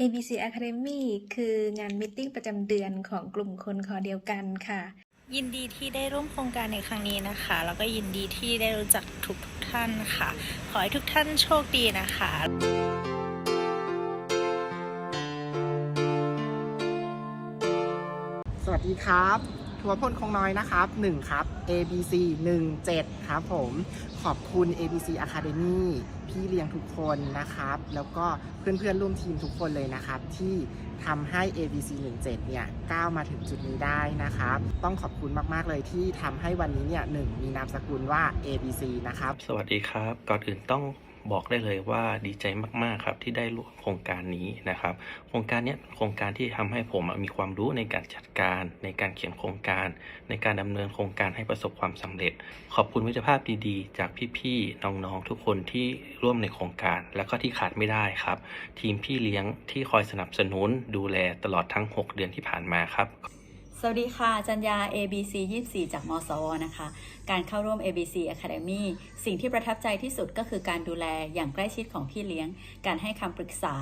ABC Academy คืองานมิทติ้งประจำเดือนของกลุ่มคนคอเดียวกันค่ะ ยินดีที่ได้ร่วมโครงการในครั้งนี้นะคะ แล้วก็ยินดีที่ได้รู้จักทุกทุกๆท่านค่ะ ขอให้ทุกท่านโชคดีนะคะสวัสดีครับ ทัวพลคงน้อยนะครับ1ครับ ABC 17 ครับผม ขอบคุณ ABC Academy พี่เลี้ยงทุกคนนะครับ แล้วก็เพื่อนๆร่วมทีมทุกคนเลยนะครับ ที่ทำให้ ABC 17 เนี่ยก้าวมาถึงจุดนี้ได้นะครับ ต้องขอบคุณมากๆเลยที่ทำให้วันนี้เนี่ยหนึ่งมีนามสกุลว่า ABC นะครับ สวัสดีครับ ก่อนอื่นต้อง บอกได้เลยว่าดีใจมากๆครับที่ได้ร่วมโครงการนี้นะครับ โครงการนี้โครงการที่ทำให้ผมมีความรู้ในการจัดการ ในการเขียนโครงการ ในการดำเนินโครงการให้ประสบความสำเร็จ ขอบคุณมิตรภาพดีๆ จากพี่ๆน้องๆทุกคนที่ร่วมในโครงการ แล้วก็ที่ขาดไม่ได้ครับ ทีมพี่เลี้ยงที่คอยสนับสนุนดูแลตลอดทั้ง 6 เดือนที่ผ่านมาครับ สวัสดีค่ะ จัญญา ABC 24 จากมสวนะคะ การเข้าร่วม ABC Academy สิ่งที่ประทับใจที่สุดก็คือการดูแลอย่างใกล้ชิดของพี่เลี้ยง การให้คำปรึกษา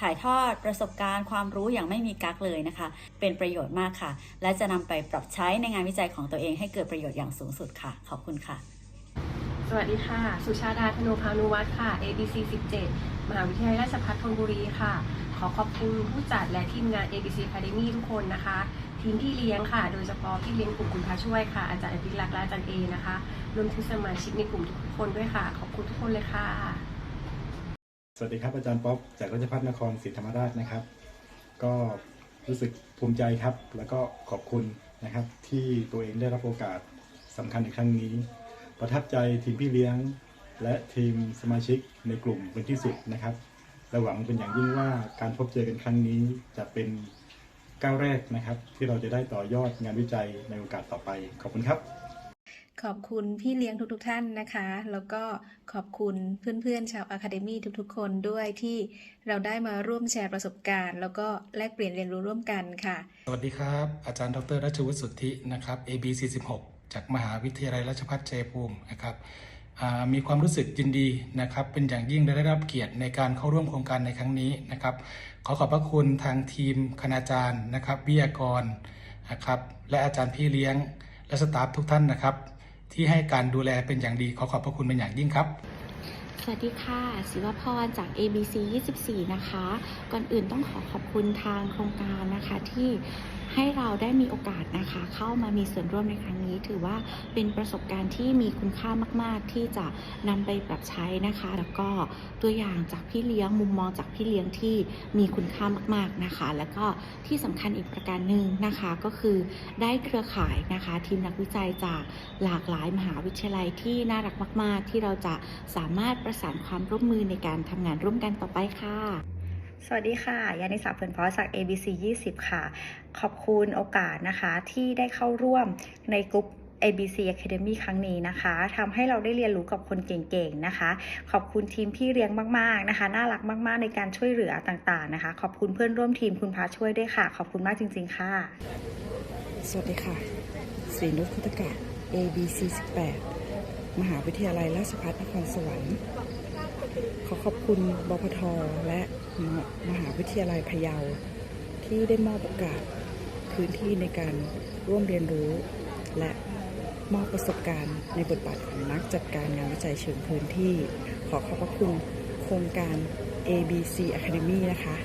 ถ่ายทอดประสบการณ์ความรู้อย่างไม่มีกักเลยนะคะ เป็นประโยชน์มากค่ะ และจะนำไปปรับใช้ในงานวิจัยของตัวเองให้เกิดประโยชน์อย่างสูงสุดค่ะ ขอบคุณค่ะ สวัสดีค่ะ สุชาดาธนูพานุวัฒน์ค่ะ ABC 17 มหาวิทยาลัยราชภัฏธนบุรีค่ะ ขอขอบคุณผู้จัดและทีมงาน ABC Academy ทุกคนนะคะ ทีมพี่เลี้ยงค่ะ โดยเฉพาะพี่เลี้ยงกลุ่มคุณพาช่วยค่ะ อาจารย์อภิรักษ์และอาจารย์เอนะคะ รวมถึงสมาชิกในกลุ่มทุกคนด้วยค่ะ ขอบคุณทุกคนเลยค่ะ สวัสดีครับอาจารย์ป๊อปจากราชภัฏนครศรีธรรมราชนะครับ ก็รู้สึกภูมิใจครับ แล้วก็ขอบคุณนะครับ ที่ตัวเองได้รับโอกาสสำคัญในครั้งนี้ ประทับใจทีมพี่เลี้ยง และทีมสมาชิกในกลุ่มเป็นที่สุดนะครับและหวังเป็นอย่างยิ่งว่าการพบเจอกันครั้งนี้จะเป็น ก้าวแรกนะครับ ที่เราจะได้ต่อยอดงานวิจัยในโอกาสต่อไป ขอบคุณครับ ขอบคุณพี่เลี้ยงทุกๆท่านนะคะ แล้วก็ขอบคุณเพื่อนๆ ชาวอะคาเดมี่ทุกๆ คนด้วยที่เราได้มาร่วมแชร์ประสบการณ์ แล้วก็แลกเปลี่ยนเรียนรู้ร่วมกันค่ะ สวัสดีครับ อาจารย์ดรรัชวุฒิสุทธินะครับ AB 46จากมหาวิทยาลัยราชภัฏชัยภูมินะครับอ่ามีความรู้สึกยินดีนะครับ เป็นอย่างยิ่งได้รับเกียรติในการเข้าร่วมโครงการในครั้งนี้นะครับ ขอขอบพระคุณทางทีมคณาจารย์นะครับวิทยากรนะครับและอาจารย์พี่เลี้ยง และสตาฟทุกท่านนะครับ ที่ให้การดูแลเป็นอย่างดีขอขอบพระคุณเป็นอย่างยิ่งครับ สวัสดีค่ะ ศิวพรจาก ABC 24 นะคะ ก่อนอื่นต้องขอขอบคุณทางโครงการนะคะที่ให้เราได้มีโอกาสนะคะ เข้ามามีส่วนร่วมในครั้งนี้ ถือว่าเป็นประสบการณ์ที่มีคุณค่ามาก ๆ ที่จะนำไปปรับใช้นะคะ แล้วก็ตัวอย่างจากพี่เลี้ยงมุมมองจากพี่เลี้ยงที่มีคุณค่ามาก ๆนะคะ แล้วก็ที่สำคัญอีกประการหนึ่งนะคะ ก็คือได้เครือข่ายนะคะ ทีมนักวิจัยจากหลากหลายมหาวิทยาลัยที่น่ารักมาก ๆ ที่เราจะสามารถประสานความร่วมมือในการทำงานร่วมกันต่อไปค่ะ สวัสดีค่ะ ยานิสาเพื่อนเพาะจาก ABC 20 ค่ะ ขอบคุณโอกาสนะคะที่ได้เข้าร่วมในกลุ่ม ABC Academy ครั้งนี้นะคะทำให้เราได้เรียนรู้กับคนเก่งๆนะคะ ขอบคุณทีมพี่เลี้ยงมากๆนะคะ น่ารักมากๆในการช่วยเหลือต่างๆนะคะ ขอบคุณเพื่อนร่วมทีมคุณพาช่วยด้วยค่ะ ขอบคุณมากจริง ๆ ค่ะ สวัสดีค่ะศรีนุชพุทธกะ ABC 18 มหาวิทยาลัยราชภัฏนครสวรรค์ ขอขอบคุณบพทและมหาวิทยาลัยพะเยา ที่ได้มอบโอกาสพื้นที่ในการร่วมเรียนรู้ และมอบประสบการณ์ในบทบาทของนักจัดการงานวิจัยเชิงพื้นที่ ขอขอบพระคุณโครงการ ABC Academy นะคะ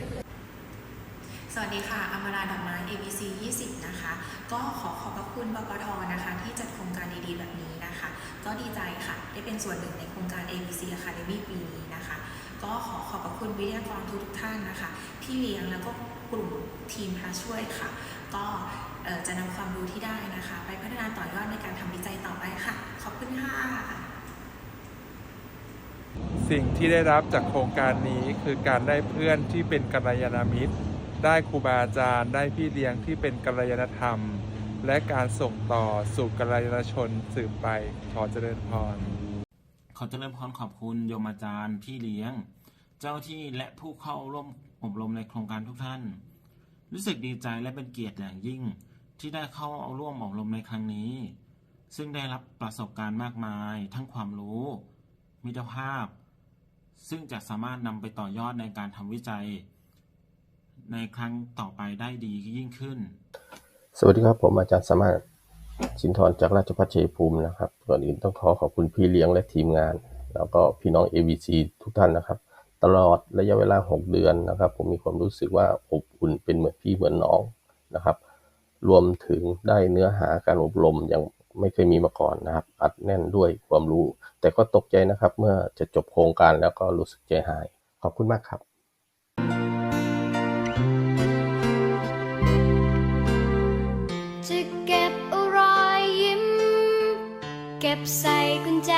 สวัสดีค่ะ อมราดอกไม้ ABC 20 นะคะ ก็ขอขอบพระคุณบปทนะคะ ที่จัดโครงการดีๆ แบบนี้นะคะ ก็ดีใจค่ะ ได้เป็นส่วนหนึ่งในโครงการ ABC Academy ปีนี้นะคะ ก็ขอขอบพระคุณวิทยากรทุกท่านนะคะ พี่เลี้ยงแล้วก็กลุ่มทีมพาช่วยค่ะ ก็จะนำความรู้ที่ได้นะคะ ไปพัฒนาต่อยอดในการทำวิจัยต่อไปค่ะ ขอบคุณค่ะ สิ่งที่ได้รับจากโครงการนี้คือการได้เพื่อนที่เป็นกัลยาณมิตร ได้ครูบาอาจารย์ ได้พี่เลี้ยงที่เป็นกัลยาณธรรม และการส่งต่อสู่กัลยาณชนสืบไปขอเจริญพร ขอเจริญพรขอบคุณโยมอาจารย์พี่เลี้ยง เจ้าที่และผู้เข้าร่วมอบรมในโครงการทุกท่าน รู้สึกดีใจและเป็นเกียรติอย่างยิ่งที่ได้เข้าร่วมอบรมในครั้งนี้ ซึ่งได้รับประสบการณ์มากมายทั้งความรู้ มิตรภาพ ซึ่งจะสามารถนำไปต่อยอดในการทำวิจัย ในครั้งต่อไปได้ดียิ่งขึ้น สวัสดีครับ ผมอาจารย์สามารถสินทรจากราชภัฏชัยภูมินะครับก่อนอื่นต้องขอขอบคุณพี่เลี้ยงและทีมงาน แล้วก็พี่น้อง ABC ทุกท่านนะครับ ตลอดระยะเวลา 6 เดือนนะครับ ผมมีความรู้สึกว่าอบอุ่นเป็นเหมือนพี่เหมือนน้องนะครับ รวมถึงได้เนื้อหาการอบรมอย่างไม่เคยมีมาก่อนนะครับ อัดแน่นด้วยความรู้ แต่ก็ตกใจนะครับ เมื่อจะจบโครงการแล้วก็รู้สึกใจหาย ขอบคุณมากครับ เก็บใส่กุญแจ